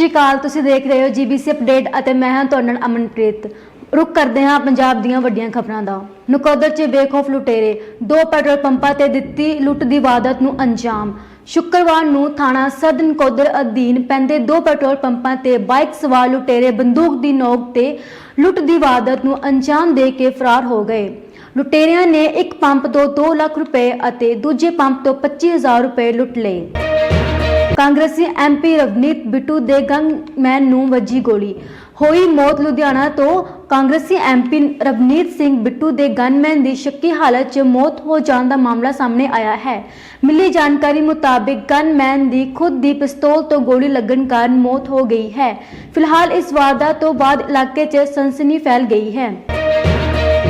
ਸ਼੍ਰੀ ਅਕਾਲ, ਤੁਸੀਂ ਦੇਖ ਰਹੇ ਹੋ ਜੀਬੀਸੀ ਅਪਡੇਟ ਅਤੇ ਮੈਂ ਹਾਂ ਤੁਹਾਡੇ ਨਾਲ ਅਮਨਪ੍ਰੀਤ। ਰੁਕ ਕਰਦੇ ਹਾਂ ਪੰਜਾਬ ਦੀਆਂ ਵੱਡੀਆਂ ਖਬਰਾਂ ਦਾ। ਨਕੋਦਰ 'ਚ ਬੇਖੌਫ ਲੁਟੇਰੇ, ਦੋ ਪੈਟਰੋਲ ਪੰਪਾਂ ਤੇ ਦਿੱਤੀ ਲੁੱਟ ਦੀ ਵਾਰਦਾਤ ਨੂੰ ਅੰਜਾਮ। ਸ਼ੁੱਕਰਵਾਰ ਨੂੰ ਥਾਣਾ ਸਦ ਨਕੋਦਰ ਅਧੀਨ ਪੈਂਦੇ ਦੋ ਪੈਟਰੋਲ ਪੰਪਾਂ ਤੇ ਬਾਈਕ ਸਵਾਰ ਲੁਟੇਰੇ ਬੰਦੂਕ ਦੀ ਨੋਕ ਤੇ ਲੁੱਟ ਦੀ ਵਾਰਦਾਤ ਨੂੰ ਅੰਜਾਮ ਦੇ ਕੇ ਫਰਾਰ ਹੋ ਗਏ। ਲੁਟੇਰਿਆਂ ਨੇ ਇੱਕ ਪੰਪ ਤੋਂ 2 ਲੱਖ ਰੁਪਏ ਅਤੇ ਦੂਜੇ ਪੰਪ ਤੋਂ 25000 ਰੁਪਏ ਲੁੱਟ ਲਏ। ਕਾਂਗਰਸੀ ਐਮਪੀ ਰਵਨੀਤ ਬਿੱਟੂ ਦੇ ਗਨਮੈਨ ਨੂੰ ਵੱਜੀ ਗੋਲੀ। ਹੋਈ ਮੌਤ ਲੁਧਿਆਣਾ ਤੋਂ ਕਾਂਗਰਸੀ ਐਮਪੀ ਰਵਨੀਤ ਸਿੰਘ ਬਿੱਟੂ ਦੇ ਗਨਮੈਨ ਦੀ ਸ਼ੱਕੀ ਹਾਲਤ 'ਚ ਮੌਤ ਹੋ ਜਾਣ ਦਾ ਮਾਮਲਾ ਸਾਹਮਣੇ ਆਇਆ ਹੈ। ਮਿਲੀ ਜਾਣਕਾਰੀ ਮੁਤਾਬਿਕ ਗਨਮੈਨ ਦੀ ਖੁਦ ਦੀ ਪਿਸਤੌਲ ਤੋਂ ਗੋਲੀ ਲੱਗਣ ਕਾਰਨ ਮੌਤ ਹੋ ਗਈ ਹੈ। ਫਿਲਹਾਲ ਇਸ ਵਾਰਦਾਤ ਤੋਂ ਬਾਅਦ ਇਲਾਕੇ 'ਚ ਸਨਸਨੀ ਫੈਲ ਗਈ ਹੈ।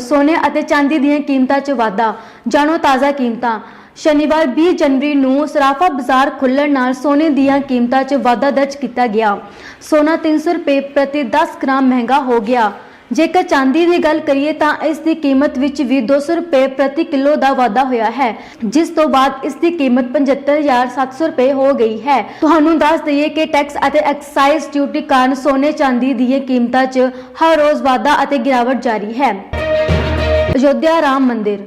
ਸੋਨੇ ਅਤੇ ਚਾਂਦੀ ਦੀਆਂ ਕੀਮਤਾਂ 'ਚ ਵਾਧਾ। ਜਾਣੋ ਤਾਜ਼ਾ ਕੀਮਤਾਂ। ਸ਼ਨੀਵਾਰ 20 ਜਨਵਰੀ ਨੂੰ ਸਰਾਫਾ ਬਾਜ਼ਾਰ ਖੁੱਲਣ ਨਾਲ ਸੋਨੇ ਦੀਆਂ ਕੀਮਤਾਂ 'ਚ ਵਾਧਾ ਦਰਜ ਕੀਤਾ ਗਿਆ। ਸੋਨਾ 300 ਰੁਪਏ ਪ੍ਰਤੀ 10 ਗ੍ਰਾਮ ਮਹਿੰਗਾ ਹੋ ਗਿਆ। ਜੇਕਰ ਚਾਂਦੀ ਦੀ ਗੱਲ ਕਰੀਏ ਤਾਂ ਇਸ ਦੀ ਕੀਮਤ ਵਿੱਚ ਵੀ 200 ਰੁਪਏ ਪ੍ਰਤੀ ਕਿਲੋ ਦਾ ਵਾਧਾ ਹੋਇਆ ਹੈ, ਜਿਸ ਤੋਂ ਬਾਅਦ ਇਸ ਦੀ ਕੀਮਤ 75700 ਰੁਪਏ ਹੋ ਗਈ ਹੈ। ਤੁਹਾਨੂੰ ਦੱਸ ਦਈਏ ਕਿ ਟੈਕਸ ਅਤੇ ਐਕਸਾਈਜ਼ ਡਿਊਟੀ ਕਾਰਨ ਸੋਨੇ ਚਾਂਦੀ ਦੀਆਂ ਕੀਮਤਾਂ 'ਚ ਹਰ ਰੋਜ਼ ਵਾਧਾ ਅਤੇ ਗਿਰਾਵਟ ਜਾਰੀ ਹੈ। ਅਯੋਧਿਆ ਰਾਮ ਮੰਦਿਰ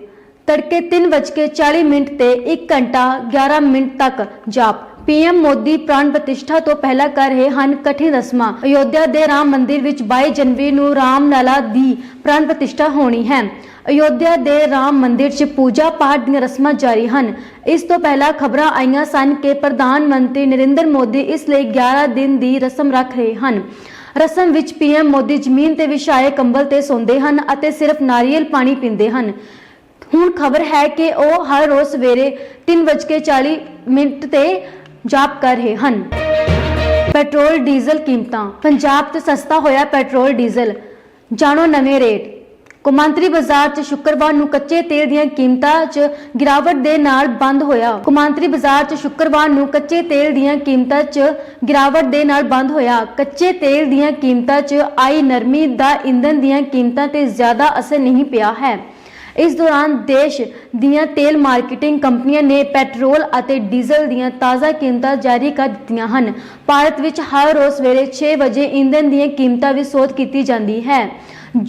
ਤੜਕੇ 3:40 ਮਿੰਟ ਤੇ 1 ਘੰਟਾ 11 ਮਿੰਟ ਤੱਕ ਜਾਪ। ਪੀਐਮ ਮੋਦੀ ਪ੍ਰਾਣ ਪ੍ਰਤਿਸ਼ਠਾ ਤੋਂ ਪਹਿਲਾਂ ਕਰ ਰਹੇ ਹਨ ਕਠਿਨ ਰਸਮਾਂ। ਅਯੋਧਿਆ ਦੇ ਰਾਮ ਮੰਦਿਰ ਵਿੱਚ 22 ਜਨਵਰੀ ਨੂੰ ਰਾਮ ਦੀ ਪ੍ਰਾਣ ਪ੍ਰਤਿਸ਼ਠਾ ਹੋਣੀ ਹੈ। ਅਯੋਧਿਆ ਦੇ ਰਾਮ ਮੰਦਿਰ 'ਚ ਪੂਜਾ ਪਾਠ ਦੀਆਂ ਰਸਮਾਂ ਜਾਰੀ ਹਨ। ਇਸ ਤੋਂ ਪਹਿਲਾਂ ਖਬਰਾਂ ਆਈਆਂ ਸਨ ਕਿ ਪ੍ਰਧਾਨ ਮੰਤਰੀ ਨਰਿੰਦਰ ਮੋਦੀ ਇਸ ਲਈ 11 ਦਿਨ ਦੀ ਰਸਮ ਰੱਖ ਰਹੇ ਹਨ। ਰਸਮ ਵਿੱਚ ਪੀਐਮ ਮੋਦੀ ਜ਼ਮੀਨ ਤੇ ਵਿਛਾਏ ਕੰਬਲ ਤੇ ਸੌਂਦੇ ਹਨ ਅਤੇ ਸਿਰਫ ਨਾਰੀਅਲ ਪਾਣੀ ਪੀਂਦੇ ਹਨ। ਹੁਣ ਖਬਰ ਹੈ ਕਿ ਉਹ ਹਰ ਰੋਜ਼ ਸਵੇਰੇ 3:40 ਮਿੰਟ ਤੇ ਜਾਪ ਕਰ ਰਹੇ ਹਨ। ਪੈਟਰੋਲ, ਡੀਜ਼ਲ ਕੀਮਤਾਂ। ਪੰਜਾਬ 'ਚ ਸਸਤਾ ਹੋਇਆ ਪੈਟਰੋਲ, ਡੀਜ਼ਲ। ਜਾਣੋ ਨਵੇਂ ਰੇਟ। ਕੁਮਾਂਤਰੀ ਬਾਜ਼ਾਰ 'ਚ ਸ਼ੁੱਕਰਵਾਰ ਨੂੰ ਕੱਚੇ ਤੇਲ ਦੀਆਂ ਕੀਮਤਾਂ 'ਚ ਗਿਰਾਵਟ ਦੇ ਨਾਲ ਬੰਦ ਹੋਇਆ। ਕੁਮਾਂਤਰੀ ਬਾਜ਼ਾਰ 'ਚ ਸ਼ੁੱਕਰਵਾਰ ਨੂੰ ਕੱਚੇ ਤੇਲ ਦੀਆਂ ਕੀਮਤਾਂ 'ਚ ਗਿਰਾਵਟ ਦੇ ਨਾਲ ਬੰਦ ਹੋਇਆ। ਕੱਚੇ ਤੇਲ ਦੀਆਂ ਕੀਮਤਾਂ 'ਚ ਆਈ ਨਰਮੀ ਦਾ ਇੰਧਨ ਦੀਆਂ ਕੀਮਤਾਂ ਤੇ ਜ਼ਿਆਦਾ ਅਸਰ ਨਹੀਂ ਪਿਆ ਹੈ। ਇਸ ਦੌਰਾਨ ਦੇਸ਼ ਦੀਆਂ ਤੇਲ ਮਾਰਕੀਟਿੰਗ ਕੰਪਨੀਆਂ ਨੇ ਪੈਟਰੋਲ ਅਤੇ ਡੀਜ਼ਲ ਦੀਆਂ ਤਾਜ਼ਾ ਕੀਮਤਾਂ ਜਾਰੀ ਕਰ ਦਿੱਤੀਆਂ ਹਨ। ਭਾਰਤ ਵਿੱਚ ਹਰ ਰੋਜ਼ ਸਵੇਰੇ 6 ਵਜੇ ਇੰਧਨ ਦੀਆਂ ਕੀਮਤਾਂ ਵਿੱਚ ਸੋਧ ਕੀਤੀ ਜਾਂਦੀ ਹੈ।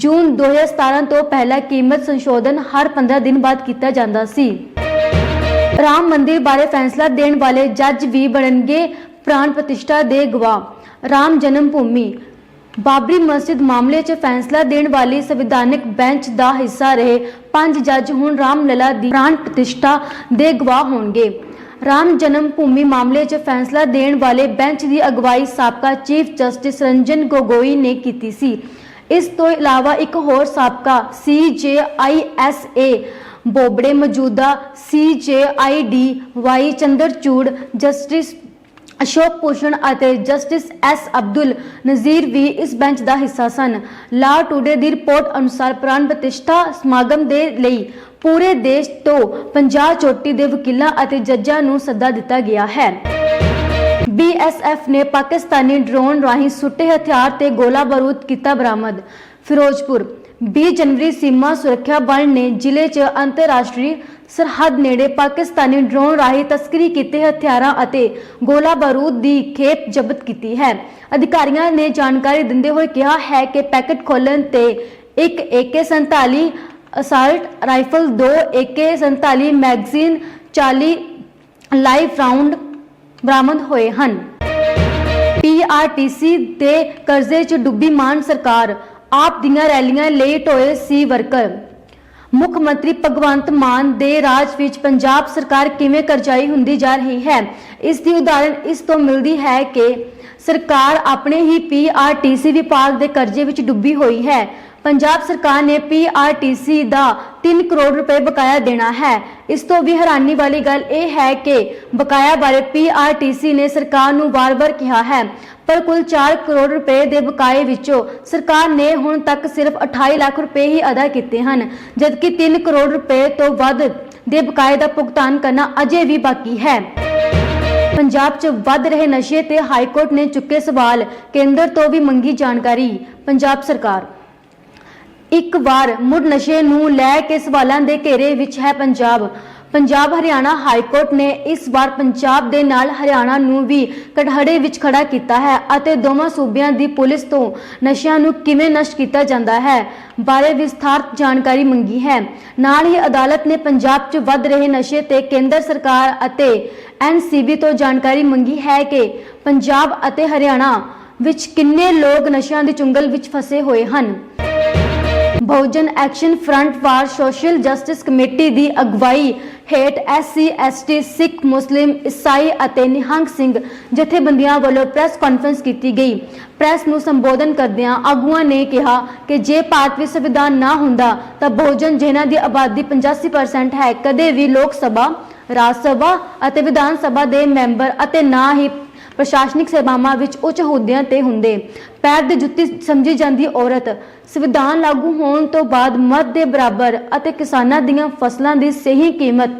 ਜੂਨ 2017 ਤੋਂ ਪਹਿਲਾਂ ਕੀਮਤ ਸੰਸ਼ੋਧਨ ਹਰ 15 ਦਿਨ ਬਾਅਦ ਕੀਤਾ ਜਾਂਦਾ ਸੀ। ਰਾਮ ਮੰਦਿਰ ਬਾਰੇ ਫੈਸਲਾ ਦੇਣ ਵਾਲੇ ਜੱਜ ਵੀ ਬਣਨਗੇ ਪ੍ਰਾਣ ਪ੍ਰਤਿਸ਼ਠਾ ਦੇ ਗਵਾਹ। ਰਾਮ ਜਨਮ ਭੂਮੀ ਬਾਬਰੀ ਮਸਜਿਦ ਮਾਮਲੇ 'ਚ ਫੈਸਲਾ ਦੇਣ ਵਾਲੀ ਸੰਵਿਧਾਨਕ ਬੈਂਚ ਦਾ ਹਿੱਸਾ ਰਹੇ ਪੰਜ ਜੱਜ ਹੁਣ ਰਾਮ ਦੀ ਪ੍ਰਾਣ ਪ੍ਰਤਿਸ਼ਠਾ ਦੇ ਗਵਾਹ ਹੋਣਗੇ। ਰਾਮ ਜਨਮ ਭੂਮੀ ਮਾਮਲੇ 'ਚ ਫੈਸਲਾ ਦੇਣ ਵਾਲੇ ਬੈਂਚ ਦੀ ਅਗਵਾਈ ਸਾਬਕਾ ਚੀਫ ਜਸਟਿਸ ਰੰਜਨ ਗੋਗੋਈ ਨੇ ਕੀਤੀ ਸੀ। ਇਸ ਤੋਂ ਇਲਾਵਾ ਇੱਕ ਹੋਰ ਸਾਬਕਾ CJISA ਬੋਬੜੇ ਮੌਜੂਦਾ CJID Y Chandrachud justice Ashok Bhushan ਅਤੇ ਜਸਟਿਸ ਐਸ ਅਬਦੁਲ ਨਜ਼ੀਰ ਵੀ ਇਸ ਬੈਂਚ ਦਾ ਹਿੱਸਾ ਸਨ। ਲਾ ਟੂਡੇ ਦੀ ਰਿਪੋਰਟ ਅਨੁਸਾਰ ਪ੍ਰਾਣ ਪ੍ਰਤਿਸ਼ਠਾ ਸਮਾਗਮ ਦੇ ਲਈ ਪੂਰੇ ਦੇਸ਼ ਤੋਂ 50 ਚੋਟੀ ਦੇ ਵਕੀਲਾਂ ਅਤੇ ਜੱਜਾਂ ਨੂੰ ਸੱਦਾ ਦਿੱਤਾ ਗਿਆ ਹੈ। ਬੀਐਸਐਫ ਨੇ ਪਾਕਿਸਤਾਨੀ ਡਰੋਨ ਰਾਹੀਂ ਸੁੱਟੇ ਹਥਿਆਰ ਤੇ ਗੋਲਾ ਬਾਰੂਦ ਕੀਤਾ ਬਰਾਮਦ। ਫਿਰੋਜ਼ਪੁਰ 20 ਜਨਵਰੀ ਸੀਮਾ ਸੁਰੱਖਿਆ ਬਲ ਨੇ ਜ਼ਿਲ੍ਹੇ 'ਚ ਅੰਤਰਰਾਸ਼ਟਰੀ ਸਰਹੱਦ ਨੇੜੇ ਪਾਕਿਸਤਾਨੀ ਡਰੋਨ ਰਾਹੀਂ ਤਸਕਰੀ ਕੀਤੇ ਹਥਿਆਰਾਂ ਅਤੇ ਗੋਲਾ ਬਾਰੂਦ ਦੀ ਖੇਪ ਜ਼ਬਤ ਕੀਤੀ ਹੈ। ਅਧਿਕਾਰੀਆਂ ਨੇ ਜਾਣਕਾਰੀ ਦਿੰਦੇ ਹੋਏ ਕਿਹਾ ਹੈ ਕਿ ਪੈਕੇਟ ਖੋਲਣ ਤੇ ਇੱਕ AK47 assault rifle 2 AK47 magazine 40 live round ਬਰਾਮਦ ਹੋਏ ਹਨ। ਪੀਆਰਟੀਸੀ ਦੇ ਕਰਜ਼ੇ 'ਚ ਡੁੱਬੀ ਮਾਨ ਸਰਕਾਰ ਆਪ ਦੀਆਂ ਰੈਲੀਆਂ ਲਈ ਢੋਏ ਸੀ ਵਰਕਰ। ਮੁੱਖ ਮੰਤਰੀ ਭਗਵੰਤ ਮਾਨ ਦੇ ਰਾਜ ਵਿੱਚ ਪੰਜਾਬ ਸਰਕਾਰ ਕਿਵੇਂ ਕਰਜ਼ਾਈ ਹੁੰਦੀ ਜਾ ਰਹੀ ਹੈ? ਇਸ ਦੀ ਉਦਾਹਰਣ ਇਸ ਤੋਂ ਮਿਲਦੀ ਹੈ ਕਿ ਸਰਕਾਰ ਆਪਣੇ ਹੀ ਪੀਆਰਟੀਸੀ ਵਿਭਾਗ ਦੇ ਕਰਜ਼ੇ ਵਿੱਚ ਡੁੱਬੀ ਹੋਈ ਹੈ। ਪੰਜਾਬ ਸਰਕਾਰ ਨੇ ਪੀਆਰਟੀਸੀ ਦਾ 3 ਕਰੋੜ ਰੁਪਏ ਬਕਾਇਆ ਦੇਣਾ ਹੈ। ਇਸ ਤੋਂ ਵੀ ਹੈਰਾਨੀ ਵਾਲੀ ਗੱਲ ਇਹ ਹੈ ਕਿ ਬਕਾਇਆ ਬਾਰੇ ਪੀਆਰਟੀਸੀ ਨੇ ਸਰਕਾਰ ਨੂੰ ਵਾਰ-ਵਾਰ ਕਿਹਾ ਹੈ, ਪਰ ਕੁੱਲ 4 ਕਰੋੜ ਰੁਪਏ ਦੇ ਬਕਾਏ ਵਿੱਚੋਂ ਸਰਕਾਰ ਨੇ ਹੁਣ ਤੱਕ ਸਿਰਫ 28 ਲੱਖ ਰੁਪਏ ਹੀ ਅਦਾ ਕੀਤੇ ਹਨ, ਜਦਕਿ 3 ਕਰੋੜ ਰੁਪਏ ਤੋਂ ਵੱਧ ਦੇ ਬਕਾਏ ਦਾ ਭੁਗਤਾਨ ਕਰਨਾ ਅਜੇ ਵੀ ਬਾਕੀ ਹੈ। ਪੰਜਾਬ 'ਚ ਵੱਧ ਰਹੇ ਨਸ਼ੇ ਤੇ ਹਾਈ ਕੋਰਟ ਨੇ ਚੁੱਕੇ ਸਵਾਲ, ਕੇਂਦਰ ਤੋਂ ਵੀ ਮੰਗੀ ਜਾਣਕਾਰੀ, ਪੰਜਾਬ ਸਰਕਾਰ। ਇੱਕ ਵਾਰ ਮੁੜ ਨਸ਼ੇ ਨੂੰ ਲੈ ਕੇ ਸਵਾਲਾਂ ਦੇ ਘੇਰੇ ਵਿੱਚ ਹੈ ਪੰਜਾਬ। ਪੰਜਾਬ ਹਰਿਆਣਾ ਹਾਈ ਕੋਰਟ ਨੇ ਇਸ ਵਾਰ ਪੰਜਾਬ ਦੇ ਨਾਲ ਹਰਿਆਣਾ ਨੂੰ ਵੀ ਕਟਹੜੇ ਵਿੱਚ ਖੜਾ ਕੀਤਾ ਹੈ ਅਤੇ ਦੋਵਾਂ ਸੂਬਿਆਂ ਦੀ ਪੁਲਿਸ ਤੋਂ ਨਸ਼ਿਆਂ ਨੂੰ ਕਿਵੇਂ ਨਸ਼ਟ ਕੀਤਾ ਜਾਂਦਾ ਹੈ ਬਾਰੇ ਵਿਸਥਾਰਤ ਜਾਣਕਾਰੀ ਮੰਗੀ ਹੈ। ਨਾਲ ਹੀ ਅਦਾਲਤ ਨੇ ਪੰਜਾਬ 'ਚ ਵੱਧ ਰਹੇ ਨਸ਼ੇ ਤੇ ਕੇਂਦਰ ਸਰਕਾਰ ਅਤੇ ਐਨਸੀਬੀ ਤੋਂ ਜਾਣਕਾਰੀ ਮੰਗੀ ਹੈ ਕਿ ਪੰਜਾਬ ਅਤੇ ਹਰਿਆਣਾ ਵਿੱਚ ਕਿੰਨੇ ਲੋਕ ਨਸ਼ਿਆਂ ਦੀ ਚੁੰਗਲ ਵਿੱਚ ਫਸੇ ਹੋਏ ਹਨ। Bahujan action front for social justice committee ਦੀ ਅਗਵਾਈ ਹੇਠ ਐਸਸੀ, ਐਸਟੀ, ਸਿੱਖ, ਮੁਸਲਿਮ, ਈਸਾਈ ਅਤੇ ਨਿਹੰਗ ਸਿੰਘ ਜਥੇਬੰਦੀਆਂ ਵੱਲੋਂ ਪ੍ਰੈਸ ਕਾਨਫਰੰਸ ਕੀਤੀ ਗਈ। ਪ੍ਰੈਸ ਨੂੰ ਸੰਬੋਧਨ ਕਰਦਿਆਂ ਆਗੂਆਂ ਨੇ ਕਿਹਾ ਕਿ ਜੇ ਭਾਰਤ ਵਿੱਚ ਸੰਵਿਧਾਨ ਨਾ ਹੁੰਦਾ ਤਾਂ ਬਹੁਜਨ ਜਿਨ੍ਹਾਂ ਦੀ ਆਬਾਦੀ 85% ਹੈ, ਕਦੇ ਵੀ ਲੋਕ ਸਭਾ, ਰਾਜ ਸਭਾ ਅਤੇ ਵਿਧਾਨ ਸਭਾ ਦੇ ਮੈਂਬਰ ਅਤੇ ਨਾ ਹੀ ਪ੍ਰਸ਼ਾਸਨਿਕ ਸੇਵਾਵਾਂ ਵਿੱਚ ਉੱਚ ਅਹੁਦਿਆਂ ਤੇ ਹੁੰਦੇ। ਪੈਰ ਦੀ ਜੁੱਤੀ ਸਮਝੀ ਜਾਂਦੀ ਔਰਤ, ਸੰਵਿਧਾਨ ਲਾਗੂ ਹੋਣ ਤੋਂ ਬਾਅਦ ਮਰਦ ਦੇ ਬਰਾਬਰ ਅਤੇ ਕਿਸਾਨਾਂ ਦੀਆਂ ਫਸਲਾਂ ਦੀ ਸਹੀ ਕੀਮਤ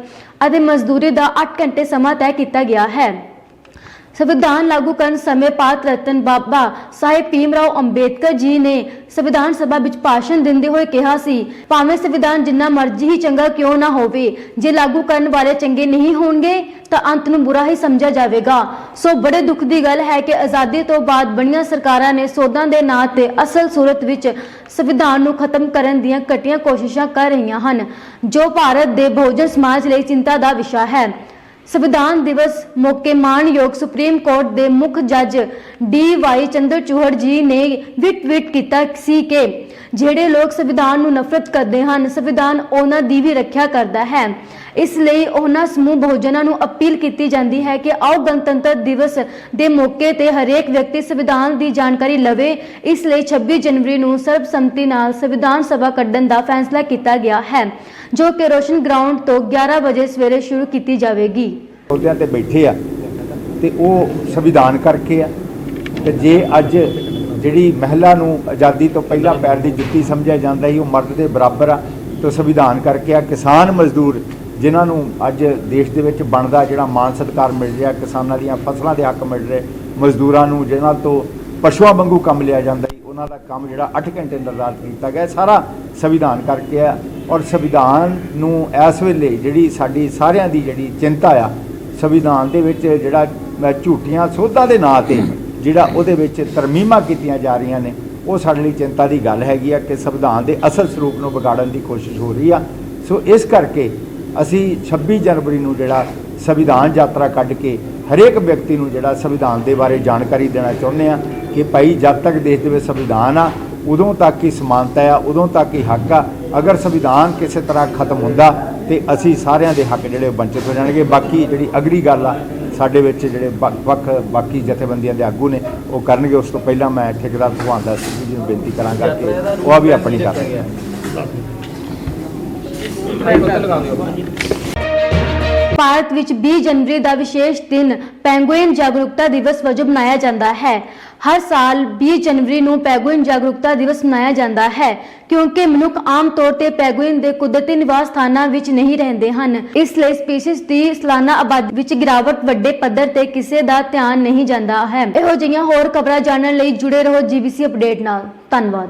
ਅਤੇ ਮਜ਼ਦੂਰੀ ਦਾ 8 ਘੰਟੇ ਸਮਾਂ ਤੈਅ ਕੀਤਾ ਗਿਆ ਹੈ। ਸੰਵਿਧਾਨ ਲਾਗੂ ਕਰਨ ਸਮੇਂ ਭਾਰਤ ਰਤਨ ਬਾਬਾ ਸਾਹਿਬ ਭੀਮਰਾਓ ਅੰਬੇਦਕਰ ਜੀ ਨੇ ਸੰਵਿਧਾਨ ਸਭਾ ਵਿੱਚ ਭਾਸ਼ਣ ਦਿੰਦੇ ਹੋਏ ਕਿਹਾ ਸੀ, ਭਾਵੇਂ ਸੰਵਿਧਾਨ ਜਿੰਨਾ ਮਰਜ਼ੀ ਹੀ ਚੰਗਾ ਕਿਉਂ ਨਾ ਹੋਵੇ, ਜੇ ਲਾਗੂ ਕਰਨ ਵਾਲੇ ਚੰਗੇ ਨਹੀਂ ਹੋਣਗੇ, ਤਾਂ ਅੰਤ ਨੂੰ ਬੁਰਾ ਹੀ ਸਮਝਿਆ ਜਾਵੇਗਾ। ਸੋ ਬੜੇ ਦੁੱਖ ਦੀ ਗੱਲ ਹੈ ਕਿ ਆਜ਼ਾਦੀ ਤੋਂ ਬਾਅਦ ਬਣੀਆਂ ਸਰਕਾਰਾਂ ਨੇ ਸੋਧਾਂ ਦੇ ਨਾਂ ਤੇ ਅਸਲ ਸੂਰਤ ਵਿੱਚ ਸੰਵਿਧਾਨ ਨੂੰ ਖਤਮ ਕਰਨ ਦੀਆਂ ਘਟੀਆਂ ਕੋਸ਼ਿਸ਼ਾਂ ਕਰ ਰਹੀਆਂ ਹਨ, ਜੋ ਭਾਰਤ ਦੇ ਬਹੁਜਨ ਸਮਾਜ ਲਈ ਚਿੰਤਾ ਦਾ ਵਿਸ਼ਾ ਹੈ। ਸੰਵਿਧਾਨ ਦਿਵਸ ਮੌਕੇ ਮਾਣਯੋਗ ਸੁਪਰੀਮ ਕੋਰਟ ਦੇ ਮੁੱਖ ਜੱਜ ਡੀ ਵਾਈ ਚੰਦਰਚੂੜ ਜੀ ਨੇ ਵਿਟ ਵਿਟ ਕੀਤਾ ਸੀ ਕਿ ਜਿਹੜੇ ਲੋਕ ਸੰਵਿਧਾਨ ਨੂੰ ਨਫ਼ਰਤ ਕਰਦੇ ਹਨ, ਸੰਵਿਧਾਨ ਉਹਨਾਂ ਦੀ ਵੀ ਰੱਖਿਆ ਕਰਦਾ ਹੈ। ਇਸ ਲਈ ਉਹਨਾਂ ਸਮੂਹ ਬਹੁਜਨਾਂ ਨੂੰ ਅਪੀਲ ਕੀਤੀ ਜਾਂਦੀ ਹੈ ਕਿ ਆਓ ਗਣਤੰਤਰ ਦਿਵਸ ਦੇ ਮੌਕੇ ਤੇ ਹਰੇਕ ਵਿਅਕਤੀ ਸੰਵਿਧਾਨ ਦੀ ਜਾਣਕਾਰੀ ਲਵੇ। ਇਸ ਲਈ 26 ਜਨਵਰੀ ਨੂੰ ਸਰਬਸੰਮਤੀ ਨਾਲ ਸੰਵਿਧਾਨ ਸਭਾ ਕੱਢਣ ਦਾ ਫੈਸਲਾ ਕੀਤਾ ਗਿਆ ਹੈ, ਜੋ ਕਿ ਰੋਸ਼ਨ ਗਰਾਊਂਡ ਤੋਂ 11 ਵਜੇ ਸਵੇਰੇ ਸ਼ੁਰੂ ਕੀਤੀ ਜਾਵੇਗੀ। ਅਹੁਦਿਆਂ ਤੇ ਬੈਠੇ ਆ ਤੇ ਉਹ ਸੰਵਿਧਾਨ ਕਰਕੇ ਆ। ਤੇ ਜੇ ਅੱਜ ਜਿਹੜੀ ਮਹਿਲਾ ਨੂੰ ਆਜ਼ਾਦੀ ਤੋਂ ਪਹਿਲਾਂ ਪੈਰ ਦੀ ਜੁੱਤੀ ਸਮਝਿਆ ਜਾਂਦਾ ਸੀ, ਉਹ ਮਰਦ ਦੇ ਬਰਾਬਰ ਆ, ਤੇ ਸੰਵਿਧਾਨ ਕਰਕੇ ਆ। ਕਿਸਾਨ ਮਜ਼ਦੂਰ ਜਿਨ੍ਹਾਂ ਨੂੰ ਅੱਜ ਦੇਸ਼ ਦੇ ਵਿੱਚ ਬਣਦਾ ਜਿਹੜਾ ਮਾਨ ਸਤਿਕਾਰ ਮਿਲ ਰਿਹਾ, ਕਿਸਾਨਾਂ ਦੀਆਂ ਫਸਲਾਂ ਦੇ ਹੱਕ ਮਿਲ ਰਹੇ, ਮਜ਼ਦੂਰਾਂ ਨੂੰ ਜਿਨ੍ਹਾਂ ਤੋਂ ਪਸ਼ੂਆਂ ਵਾਂਗੂ ਕੰਮ ਲਿਆ ਜਾਂਦਾ ਸੀ, ਉਹਨਾਂ ਦਾ ਕੰਮ ਜਿਹੜਾ 8 ਘੰਟੇ ਨਿਰਧਾਰਤ ਕੀਤਾ ਗਿਆ। ਸਾਰਾ ਸੰਵਿਧਾਨ ਕਰਕੇ ਆ। ਔਰ ਸੰਵਿਧਾਨ ਨੂੰ ਇਸ ਵੇਲੇ ਜਿਹੜੀ ਸਾਡੀ ਸਾਰਿਆਂ ਦੀ ਜਿਹੜੀ ਚਿੰਤਾ ਆ ਸੰਵਿਧਾਨ ਦੇ ਵਿੱਚ ਜਿਹੜਾ ਝੂਠੀਆਂ ਸੋਧਾਂ ਦੇ ਨਾਂ ਤੇ ਜਿਹੜਾ ਉਹਦੇ ਵਿੱਚ ਤਰਮੀਮਾਂ ਕੀਤੀਆਂ ਜਾ ਰਹੀਆਂ ਨੇ, ਉਹ ਸਾਡੇ ਲਈ ਚਿੰਤਾ ਦੀ ਗੱਲ ਹੈਗੀ ਆ ਕਿ ਸੰਵਿਧਾਨ ਦੇ ਅਸਲ ਸਰੂਪ ਨੂੰ ਵਿਗਾੜਨ ਦੀ ਕੋਸ਼ਿਸ਼ ਹੋ ਰਹੀ ਆ। ਸੋ ਇਸ ਕਰਕੇ ਅਸੀਂ 26 ਜਨਵਰੀ ਨੂੰ ਜਿਹੜਾ ਸੰਵਿਧਾਨ ਯਾਤਰਾ ਕੱਢ ਕੇ ਹਰੇਕ ਵਿਅਕਤੀ ਨੂੰ ਜਿਹੜਾ ਸੰਵਿਧਾਨ ਦੇ ਬਾਰੇ ਜਾਣਕਾਰੀ ਦੇਣਾ ਚਾਹੁੰਦੇ ਆ ਕਿ ਭਾਈ, ਜਦ ਤੱਕ ਦੇਸ਼ ਦੇ ਵਿੱਚ ਸੰਵਿਧਾਨ ਆ, ਉਦੋਂ ਤੱਕ ਹੀ ਸਮਾਨਤਾ ਆ, ਉਦੋਂ ਤੱਕ ਹੀ ਹੱਕ ਆ। ਅਗਰ ਸੰਵਿਧਾਨ ਕਿਸੇ ਤਰ੍ਹਾਂ ਖਤਮ ਹੁੰਦਾ ਤੇ ਅਸੀਂ ਸਾਰਿਆਂ ਦੇ ਹੱਕ ਜਿਹੜੇ ਵੰਚਿਤ ਹੋ ਜਾਣਗੇ। ਬਾਕੀ ਜਿਹੜੀ ਅਗਲੀ ਗੱਲ ਆ, ਸਾਡੇ ਵਿੱਚ ਜਿਹੜੇ ਵੱਖ ਵੱਖ, ਬਾਕੀ ਜਥੇਬੰਦੀਆਂ ਦੇ ਆਗੂ ਨੇ, ਉਹ ਕਰਨਗੇ। ਉਸ ਤੋਂ ਪਹਿਲਾਂ ਮੈਂ ਠੇਕੇਦਾਰ ਭਗਵਾਨ ਦਾ ਸਿੰਘ ਜੀ ਨੂੰ ਬੇਨਤੀ ਕਰਾਂਗਾ ਕਿ ਉਹ ਵੀ ਆਪਣੀ ਕਰ। ਭਾਰਤ ਵਿੱਚ 20 ਜਨਵਰੀ ਦਾ ਵਿਸ਼ੇਸ਼ ਦਿਨ ਪੈਂਗੁਇਨ ਜਾਗਰੂਕਤਾ ਦਿਵਸ ਵਜੋਂ ਮਨਾਇਆ ਜਾਂਦਾ ਹੈ। ਹਰ ਸਾਲ 20 ਜਨਵਰੀ ਨੂੰ ਪੈਗੁਇਨ ਜਾਗਰੂਕਤਾ ਦਿਵਸ ਮਨਾਇਆ ਜਾਂਦਾ ਹੈ, ਕਿਉਂਕਿ ਮਨੁੱਖ ਆਮ ਤੌਰ ਤੇ ਪੈਗੁਇਨ ਦੇ ਕੁਦਰਤੀ ਨਿਵਾਸ ਸਥਾਨਾਂ ਵਿੱਚ ਨਹੀਂ ਰਹਿੰਦੇ ਹਨ। ਇਸ ਲਈ ਸਪੀਸੀਜ਼ ਦੀ ਸਾਲਾਨਾ ਆਬਾਦੀ ਵਿੱਚ ਗਿਰਾਵਟ ਵੱਡੇ ਪੱਧਰ ਤੇ ਕਿਸੇ ਦਾ ਧਿਆਨ ਨਹੀਂ ਜਾਂਦਾ ਹੈ। ਇਹੋ ਜਿਹੀਆਂ ਹੋਰ ਖਬਰਾਂ ਜਾਣਨ ਲਈ ਜੁੜੇ ਰਹੋ ਜੀਬੀਸੀ ਅਪਡੇਟ ਨਾਲ। ਧੰਨਵਾਦ।